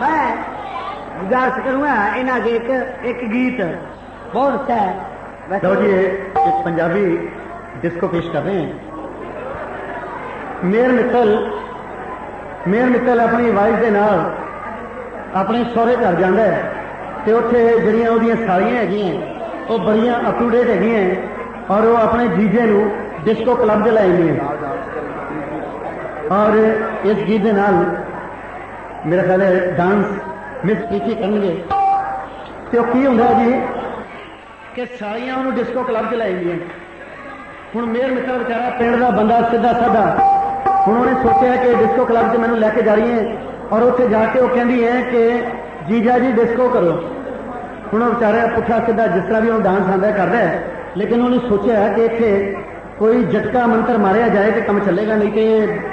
ਮੈਂ ਗੁਜ਼ਾਰਿਸ਼ ਕਰੂੰਗਾ ਇਹਨਾਂ ਦੇ ਇੱਕ ਇੱਕ ਗੀਤ ਬਹੁਤ अच्छा ਲੋ ਜੀ ਇੱਕ ਪੰਜਾਬੀ ਡਿਸਕੋ ਪੇਸ਼ ਕਰ ਰਹੇ ਮੇਰ ਮਿੱਤਲ ਮੇਰ ਮਿੱਤਲ ਆਪਣੀ ਵਾਈਫ ਦੇ ਨਾਲ ਆਪਣੇ ਸਹੁਰੇ ਘਰ ਜਾਂਦਾ ਹੈ ਤੇ ਉੱਥੇ ਜਿਹੜੀਆਂ ਉਹਦੀਆਂ ਸਾਲੀਆਂ ਹੈਗੀਆਂ ਉਹ ਬੜੀਆਂ ਅਪਟੂਡੇਟ ਹੈਗੀਆਂ ਔਰ ਉਹ ਆਪਣੇ ਜੀਜੇ ਨੂੰ ਡਿਸਕੋ ਕਲੱਬ ਦੇ ਲੈ ਜਾਂਦੀ ਹੈ और इस गीत मेरे ख्याल डांस मिस पीछे करेंगे तो की होंगे जी कि सारिया डिस्को क्लब च लाई गई हूँ मेयर मित्र बेचारा पिंड का बंदा सीधा साधा हूँ उन्हें सोचा कि डिस्को क्लब च मैं लैके जा रही है और उ जाके कहती है कि जीजा जी डिस्को करो हूँ बेचारे पुछा सीधा जिस तरह भी हम डांस आंदा कर रहा है लेकिन उन्हें सोचा कि इतने कोई झटका मंत्र मारिया जाए तो कम चलेगा नहीं तो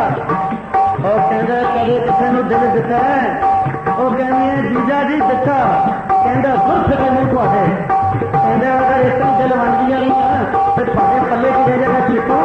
ਕਹਿੰਦਾ ਕਦੇ ਕਿਸੇ ਨੂੰ ਦਿਲ ਦਿੱਤਾ ਉਹ ਕਹਿੰਦੀ ਹੈ ਜੀਜਾ ਜੀ ਦਿੱਤਾ ਕਹਿੰਦਾ ਸੁਰਖ ਕੇ ਨਹੀਂ ਤੁਹਾਡੇ ਕਹਿੰਦਾ ਅਗਰ ਇਸ ਤਰ੍ਹਾਂ ਦਿਲ ਵੰਡ ਗਿਆ ਨਹੀਂ ਫਿਰ ਭਾਵੇਂ ਪੱਲੇ ਕਿਹੜੇ ਜਗ੍ਹਾ ਚੀਕੂ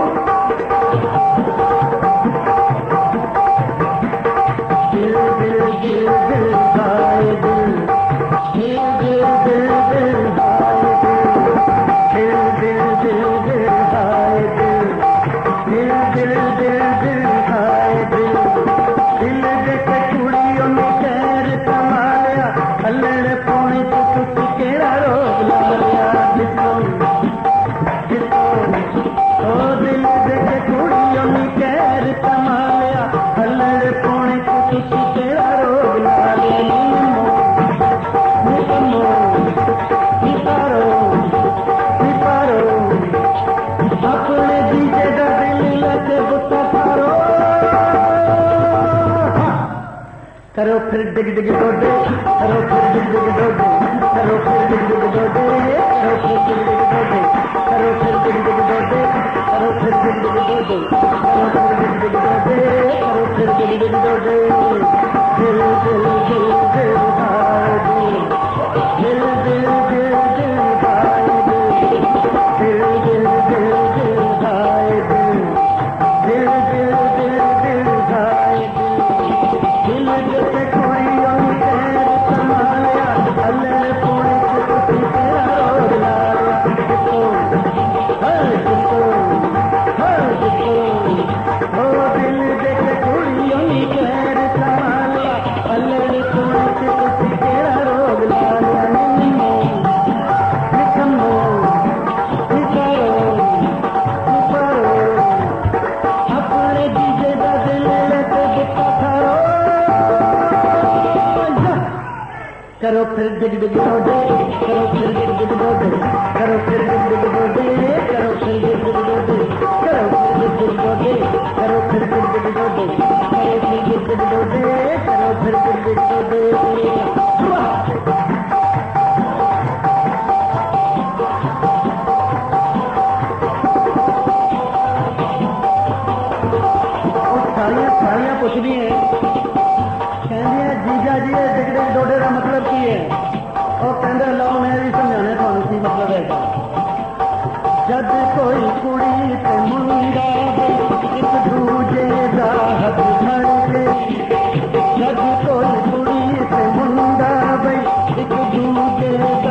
ती टी दौदे तरदेर ते फिर दिल दिल बोले करो फिर दिल दिल बोले करो फिर दिल दिल बोले करो फिर दिल दिल बोले करो फिर दिल दिल बोले करो फिर दिल दिल बोले करो फिर दिल दिल बोले करो फिर जॾहिं त कुड़ी मुंडा हिकु दूे जॾहिं तुड़ी त मुंडा हिकु दूे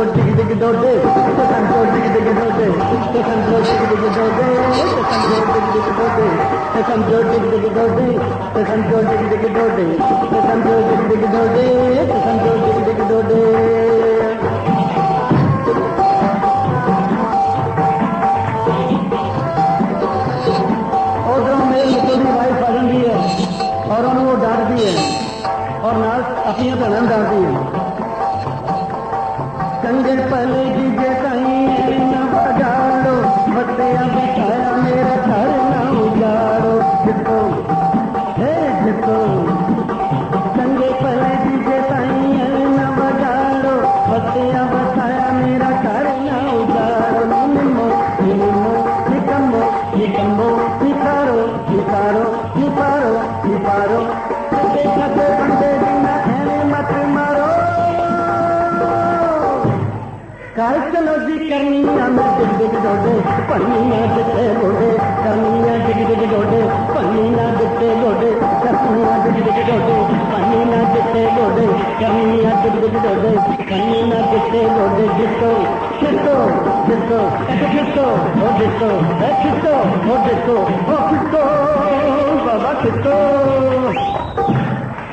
संतोष डिग डिग दो दे तो संतोष डिग डिग दो दे तो संतोष डिग डिग दो दे तो संतोष डिग डिग दो दे तो संतोष डिग डिग दो दे तो संतोष डिग डिग दो दे तो संतोष डिग डिग दो दे तो संतोष डिग डिग दो दे और उन्होंने वो डांट दी है और नाच अपनी तो है Oh. कमीज गोडे पनी नी नी न